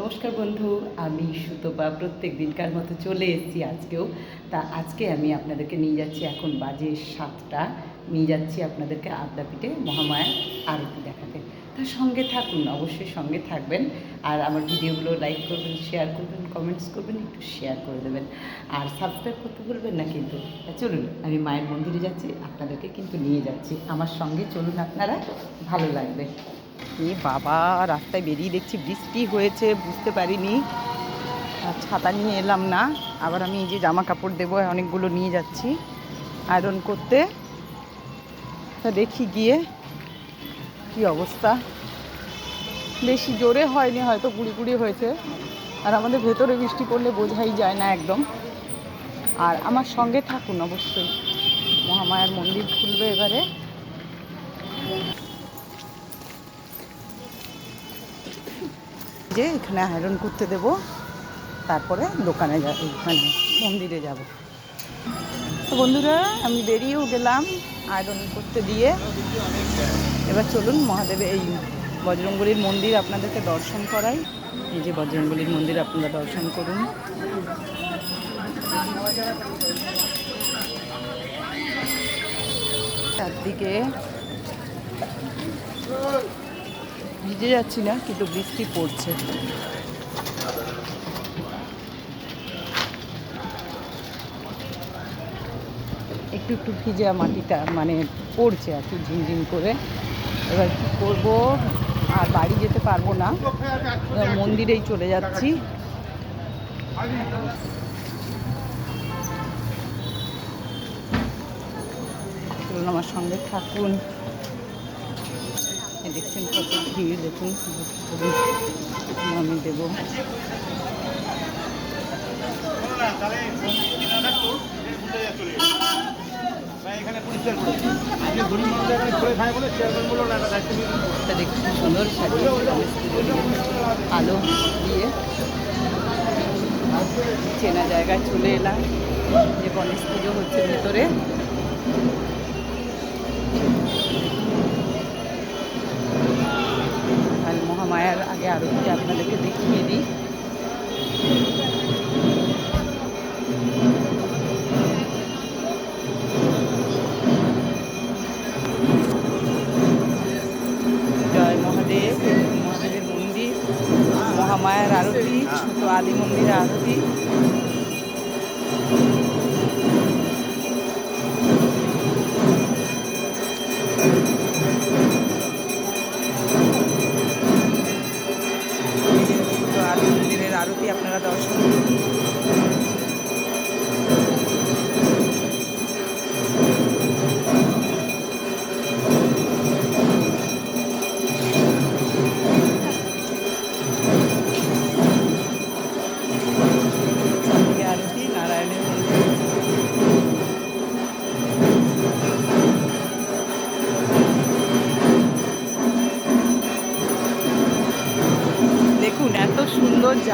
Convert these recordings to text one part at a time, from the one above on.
নমস্কার বন্ধু, আমি সুতপা। প্রত্যেক দিনকার মতো চলে এসেছি আজকেও। তা আজকে আমি আপনাদেরকে নিয়ে যাচ্ছি এখন বাজে সাতটা। নিয়ে যাচ্ছি আপনাদেরকে আদ্যাপীঠে মহামায়ার আরতি দেখাতে। তার সঙ্গে থাকুন, অবশ্যই সঙ্গে থাকবেন। আর আমার ভিডিওগুলো লাইক করবেন শেয়ার করবেন কমেন্টস করবেন, একটু শেয়ার করে দেবেন। আর সাবস্ক্রাইব করতে ভুলবেন না কিন্তু। তা চলুন, আমি মায়ের মন্দিরে যাচ্ছি, আপনাদেরকে কিন্তু নিয়ে যাচ্ছি। আমার সঙ্গে চলুন আপনারা, ভালো লাগবে। এ বাবা, রাস্তায় বেরিয়ে দেখছি বৃষ্টি হয়েছে, বুঝতে পারিনি। আর ছাতা নিয়ে এলাম না, আবার আমি এই যে জামা কাপড় দেবো, অনেকগুলো নিয়ে যাচ্ছি আয়রন করতে। দেখি গিয়ে কি অবস্থা। বেশি জোরে হয়নি, হয়তো গুড়ি গুড়ি হয়েছে। আর আমাদের ভেতরে বৃষ্টি পড়লে বোঝাই যায় না একদম। আর আমার সঙ্গে থাকুন অবশ্যই। মহামায়ার মন্দির খুলবে এবারে। যে এখানে আয়রন করতে দেব, তারপরে দোকানে যাব মানে মন্দিরে যাব। তো বন্ধুরা, আমি বেরিয়েও গেলাম আয়রন করতে দিয়ে। এবার চলুন মহাদেবের এই বজরঙ্গলির মন্দির আপনাদেরকে দর্শন করাই। এই যে বজরঙ্গলির মন্দির, আপনারা দর্শন করুন। চারদিকে ভিজে যাচ্ছি না, কিন্তু বৃষ্টি পড়ছে। একটু একটু ভিজে মাটিটা মানে পড়ছে আর কি ঝিমঝিম করে। এবার কী করব? আর বাড়ি যেতে পারব না। মন্দিরেই চলে যাচ্ছি। আমার সঙ্গে থাকুন। দেখছেন কত ভিড়, দেখুন আমি দেবো। সুন্দর আলো দিয়ে চেনা জায়গায় চলে এলাম। যে গণেশ পুজো হচ্ছে ভেতরে। মহামায়ার আগে আরতিটা আপনাদেরকে দেখিয়ে দিই। জয় মহাদেব মন্দির, মহামায়ার আরতি, ছোট আদি মন্দিরের আরতি।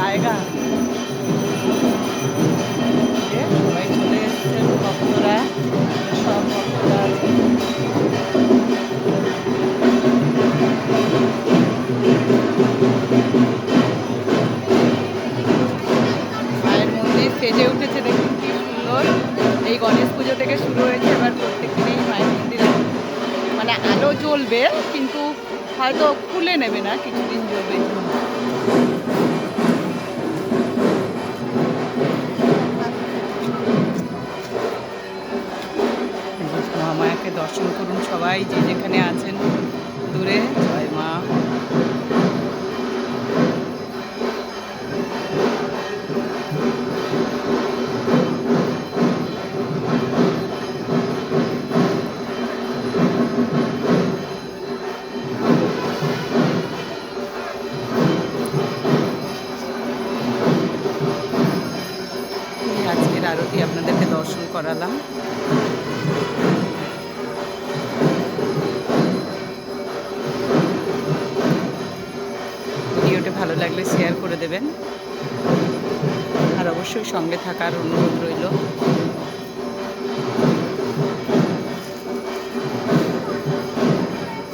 জায়গা। সবাই চলে এসছেন ভক্তরা, সব ভক্তরা। মায়ের মন্দির সেজে উঠেছে, দেখুন কি সুন্দর। এই গণেশ পুজো থেকে শুরু হয়েছে, এবার প্রত্যেক দিনেই মায়ের মন্দিরে মানে আলো জ্বলবে, কিন্তু হয়তো খুলে নেবে না, কিছুদিন জ্বলবে। যেখানে আছেন দূরে জয় মা। আজকের আরতি আপনাদেরকে দর্শন করালাম। ভালো লাগলে শেয়ার করে দেবেন। আর অবশ্যই সঙ্গে থাকার অনুরোধ রইল।